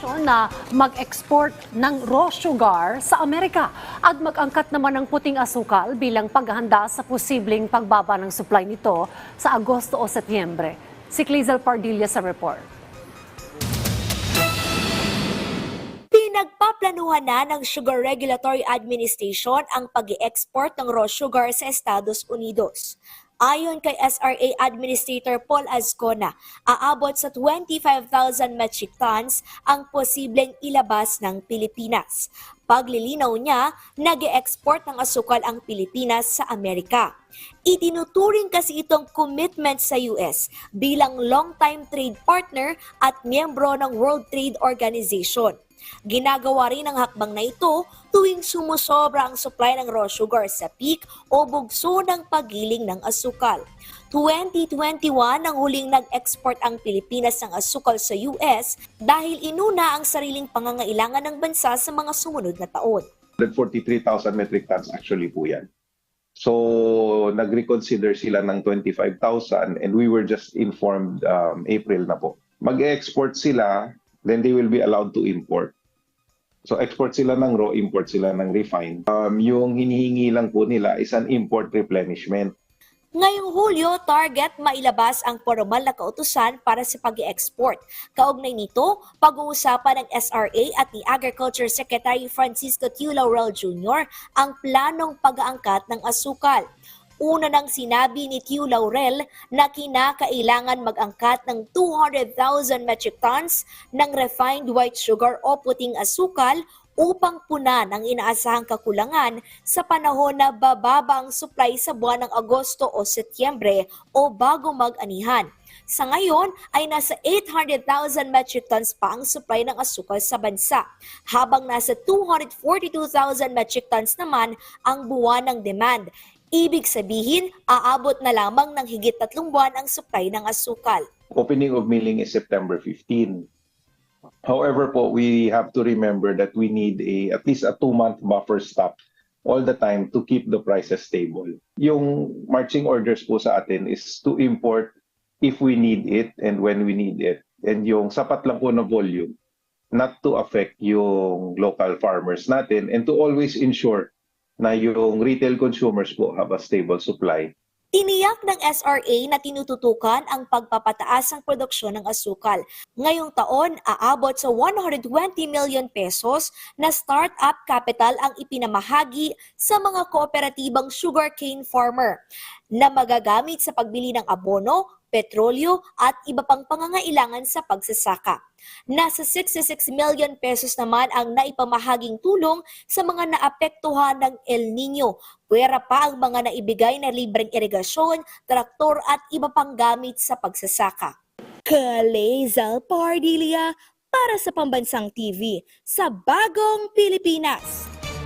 desisyon na mag-export ng raw sugar sa Amerika at mag-angkat naman ng puting asukal bilang paghahanda sa posibleng pagbaba ng supply nito sa Agosto o Setyembre. Si Clizel Pardilla sa report. Pinagpaplanuhan na ng Sugar Regulatory Administration ang pag export ng raw sugar sa Estados Unidos. Ayon kay SRA Administrator Paul Azcona, aabot sa 25,000 metric tons ang posibleng ilabas ng Pilipinas. Paglilinaw niya, nag export ng asukal ang Pilipinas sa Amerika. Itinuturing kasi itong commitment sa US bilang long-time trade partner at miyembro ng World Trade Organization. Ginagawa rin ang hakbang na ito tuwing sumusobra ang supply ng raw sugar sa peak o bugso ng pagiling ng asukal. 2021 ang huling nag-export ang Pilipinas ng asukal sa US dahil inuna ang sariling pangangailangan ng bansa sa mga sumunod na taon. 143,000 metric tons actually po yan. So, nag-reconsider sila ng 25,000 and we were just informed um, April na po. Mag-export sila, then they will be allowed to import. So, export sila ng raw, import sila ng refined. Um, yung hinihingi lang po nila is an import replenishment. Ngayong Hulyo, target mailabas ang formal na kautusan para sa pag export Kaugnay nito, pag-uusapan ng SRA at ni Agriculture Secretary Francisco Q. Laurel Jr. ang planong pag-aangkat ng asukal. Una nang sinabi ni Q. Laurel na kinakailangan mag-angkat ng 200,000 metric tons ng refined white sugar o puting asukal upang punan ang inaasahang kakulangan sa panahon na bababa ang supply sa buwan ng Agosto o Setyembre o bago mag-anihan. Sa ngayon ay nasa 800,000 metric tons pa ang supply ng asukal sa bansa, habang nasa 242,000 metric tons naman ang buwan ng demand. Ibig sabihin, aabot na lamang ng higit tatlong buwan ang supply ng asukal. Opening of milling is September 15. However po, we have to remember that we need a at least a two-month buffer stock all the time to keep the prices stable. Yung marching orders po sa atin is to import if we need it and when we need it. And yung sapat lang po na volume, not to affect yung local farmers natin and to always ensure na yung retail consumers po have a stable supply Tiniyak ng SRA na tinututukan ang pagpapataas ng produksyon ng asukal. Ngayong taon, aabot sa 120 million pesos na start-up capital ang ipinamahagi sa mga kooperatibang sugarcane farmer na magagamit sa pagbili ng abono, petrolyo at iba pang pangangailangan sa pagsasaka. Nasa 66 million pesos naman ang naipamahaging tulong sa mga naapektuhan ng El Nino. Pwera pa ang mga naibigay na libreng irigasyon, traktor at iba pang gamit sa pagsasaka. Kalezal Pardilia para sa Pambansang TV sa Bagong Pilipinas.